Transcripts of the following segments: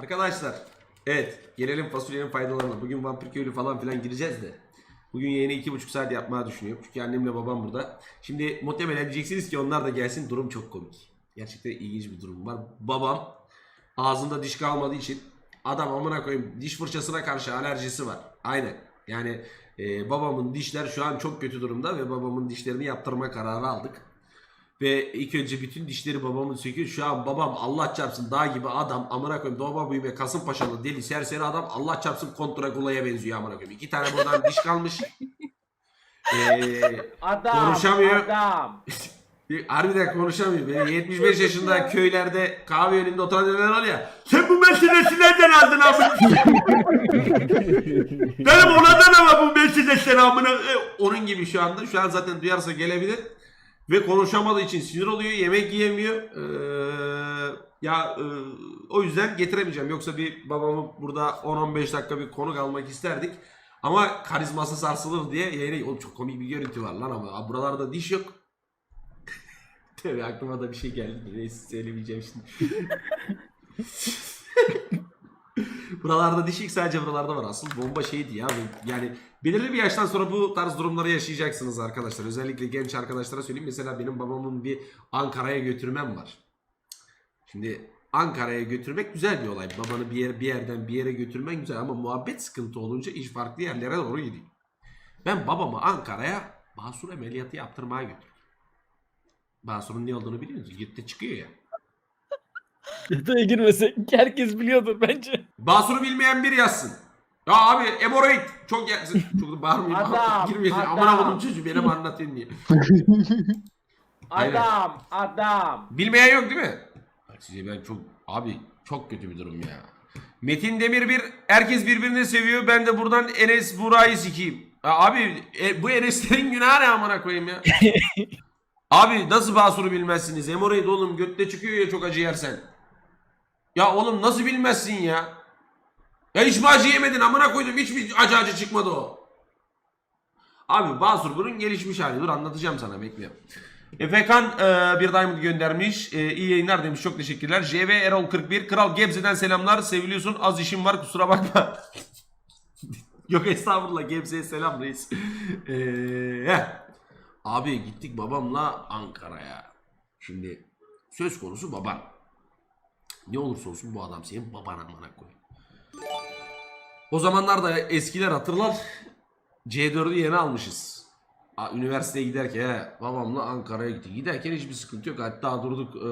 Arkadaşlar evet gelelim fasulyenin faydalarına. Bugün vampir köylü falan filan gireceğiz de. Bugün yayını iki buçuk saat yapmayı düşünüyorum. Çünkü annemle babam burada. Şimdi muhtemelen diyeceksiniz ki onlar da gelsin. Durum çok komik. Gerçekten ilginç bir durum var. Babam ağzında diş kalmadığı için adam amına koyayım diş fırçasına karşı alerjisi var. Aynen. Yani e, babamın dişler şu an çok kötü durumda ve babamın dişlerini yaptırma kararı aldık. Ve ilk önce bütün dişleri babamın söküyor. Şu an babam Allah çarpsın dağ gibi adam amına koyayım doğma büyüme Kasımpaşalı deli serseri adam Allah çarpsın Kontrakula'ya benziyor amına koyayım. İki tane buradan diş kalmış. Ee, Adam. Konuşamıyor. Adam. harbiden konuşamıyor. Benim 75 yaşında köylerde kahve önünde oturan neler oluyor ya. Sen bu meselesi nereden aldın amına? Benim onadan ama bu meselesi amına. Onun gibi şu anda. Şu an zaten duyarsa gelebilir. Ve konuşamadığı için sinir oluyor. Yemek yiyemiyor. Ee, ya e, o yüzden getiremeyeceğim. Yoksa bir babamı burada 10-15 dakika bir konuk almak isterdik. Ama karizması sarsılır diye yayına... Oğlum çok komik bir görüntü var lan ama. Buralarda diş yok. Tabii aklıma da bir şey geldi. Neyse söylemeyeceğim şimdi. Buralarda dişik sadece buralarda var. Asıl bomba şeydi ya. Yani belirli bir yaştan sonra bu tarz durumları yaşayacaksınız arkadaşlar. Özellikle genç arkadaşlara söyleyeyim. Mesela benim babamın bir Ankara'ya götürmem var. Şimdi Ankara'ya götürmek güzel bir olay. Babanı bir, yer, bir yerden bir yere götürmen güzel ama muhabbet sıkıntı olunca iş farklı yerlere doğru gidiyor. Ben babamı Ankara'ya basur ameliyatı yaptırmaya götürdüm. Basur'un ne olduğunu biliyor musunuz? Yurtta çıkıyor ya. Detaya girmesek herkes biliyordur bence. Basur'u bilmeyen biri yazsın. Ya abi hemoroid çok gelsin. Çok da bağırmayayım. Adam, Girmeyesin. adam. Amına koydum çocuğu benim anlatayım diye. Adam. Adam. Bilmeyen yok değil mi? Bak size ben çok abi çok kötü bir durum ya. Metin Demir bir herkes birbirini seviyor. Ben de buradan Enes Buray'ı sikeyim. Ya abi e, bu Enes'lerin günahı ne amına koyayım ya? abi nasıl Basur'u bilmezsiniz? Hemoroid oğlum götte çıkıyor ya çok acı yersen. Ya oğlum nasıl bilmezsin ya? Ya hiç mi acı yemedin amına koydum hiç mi acı acı çıkmadı o? Abi Basur bunun gelişmiş hali. Dur anlatacağım sana bekle. Efekan e, bir diamond göndermiş. E, iyi yayınlar demiş. Çok teşekkürler. JV Erol 41. Kral Gebze'den selamlar. Seviliyorsun. Az işim var kusura bakma. Yok estağfurullah. Gebze'ye selam reis. E. Abi gittik babamla Ankara'ya. Şimdi söz konusu baban. Ne olursa olsun bu adam senin baban amına koy. O zamanlar da eskiler hatırlar. C4'ü yeni almışız. Aa, üniversiteye giderken he, babamla Ankara'ya gittik. Giderken hiçbir sıkıntı yok. Hatta durduk e,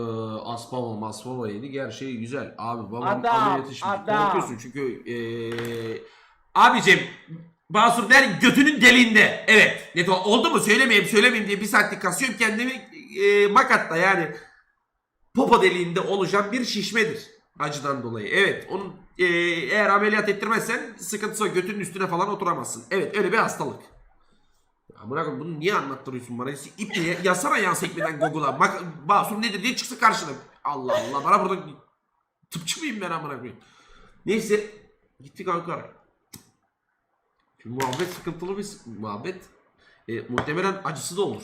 Aspava Maspava yedik. Her şey güzel. Abi babam Adam, ameliyatı şimdi adam. korkuyorsun çünkü e, abicim Basur der götünün deliğinde. Evet. Net ol- oldu mu söylemeyeyim söylemeyeyim diye bir saatlik kasıyorum kendimi e, makatta yani popo deliğinde oluşan bir şişmedir. Acıdan dolayı. Evet. Onun e, eğer ameliyat ettirmezsen sıkıntısı. Götünün üstüne falan oturamazsın. Evet öyle bir hastalık. Amına koyayım bunu niye anlattırıyorsun bana? İp niye? Yazsana yan sekmeden Google'a. Bak Basur nedir diye çıksın karşına. Allah Allah. Bana burada tıpçı mıyım ben amına koyayım? Neyse. Gittik Ankara. Şimdi muhabbet sıkıntılı bir muhabbet. E, muhtemelen acısı da olur.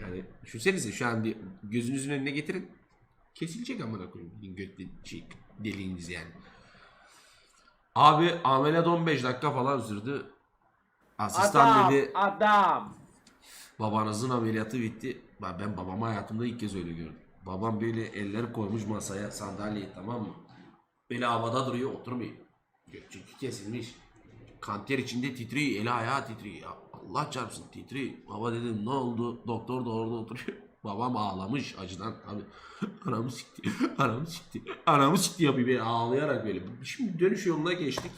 Yani düşünsenize şu an bir gözünüzün önüne getirin. Kesilecek amına koyayım. Göt şey, deliğiniz yani. Abi ameliyat 15 dakika falan sürdü. Asistan Adam. dedi Adam. babanızın ameliyatı bitti. Ben, babamı hayatımda ilk kez öyle gördüm. Babam böyle elleri koymuş masaya sandalyeye tamam mı? Böyle havada duruyor oturmuyor. Gökçeki kesilmiş. Kanter içinde titriyor. Eli ayağı titriyor. Ya Allah çarpsın titriyor. Baba dedim ne oldu? Doktor da orada oturuyor. Babam ağlamış acıdan. Abi anamı sikti. Anamı sikti. Anamı sikti yapıyor böyle ağlayarak böyle. Şimdi dönüş yoluna geçtik.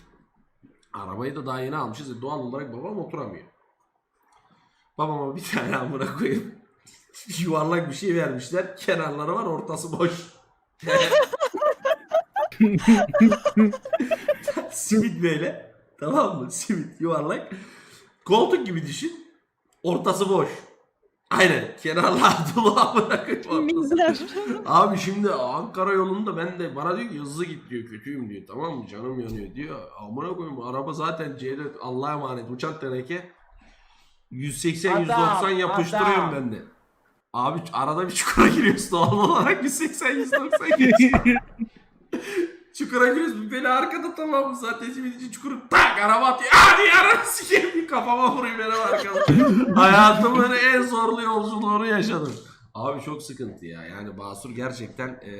Arabayı da daha yeni almışız. Doğal olarak babam oturamıyor. Babama bir tane amına koyup yuvarlak bir şey vermişler. Kenarları var ortası boş. Simit böyle. Tamam mı? Simit yuvarlak. Koltuk gibi düşün. Ortası boş. Aynen. Amına koyayım ortası. Abi şimdi Ankara yolunda ben de bana diyor ki hızlı git diyor kötüyüm diyor tamam mı canım yanıyor diyor. Amına koyayım araba zaten C4 Allah'a emanet uçan teneke 180 Adam, 190 yapıştırıyorum adam. ben de. Abi arada bir çukura giriyorsun doğal olarak 180 190 geçiyor. Çukura giriyoruz. Beni arkada tamam mı? Zaten şimdi için çukuru tak araba atıyor. Hadi yarın sikeyim bir kafama vurayım benim arkada. Hayatımın en zorlu yolculuğunu yaşadım. Abi çok sıkıntı ya. Yani Basur gerçekten eee,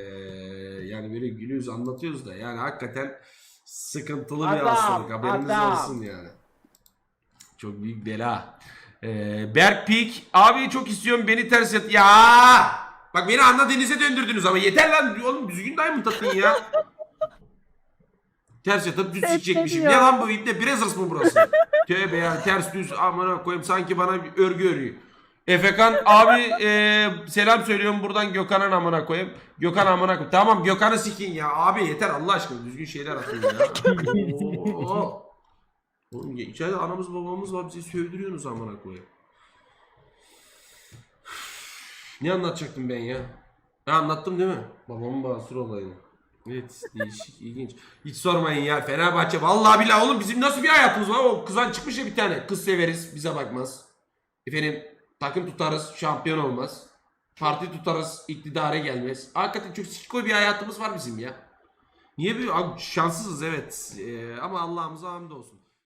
yani böyle gülüyoruz anlatıyoruz da yani hakikaten sıkıntılı bir Adam, hastalık. Haberiniz adam. olsun yani. Çok büyük bela. Ee, Berk Peak. Abi çok istiyorum beni ters yat. Ya! Bak beni Anna Deniz'e döndürdünüz ama yeter lan. Oğlum düzgün diamond atın ya. ters yatıp düz çekmişim. Ne lan bu ipne? Brazzers mı burası? Tövbe ya ters düz amına koyayım sanki bana bir örgü örüyor. Efekan abi e, selam söylüyorum buradan Gökhan'ın amına koyayım. Gökhan amına koyayım. Tamam Gökhan'ı sikin ya. Abi yeter Allah aşkına düzgün şeyler atın ya. Oo. Oğlum ya içeride anamız babamız var bizi sövdürüyorsunuz amına koyayım. Ne anlatacaktım ben ya? Ha, anlattım değil mi? Babamın basur olayını. Evet değişik ilginç. Hiç sormayın ya Fenerbahçe. Vallahi billahi oğlum bizim nasıl bir hayatımız var? O kızan çıkmış ya bir tane. Kız severiz bize bakmaz. Efendim takım tutarız şampiyon olmaz. Parti tutarız iktidara gelmez. Hakikaten çok sikoy bir hayatımız var bizim ya. Niye? Abi, şanssızız evet. Ee, ama Allah'ımıza hamdolsun.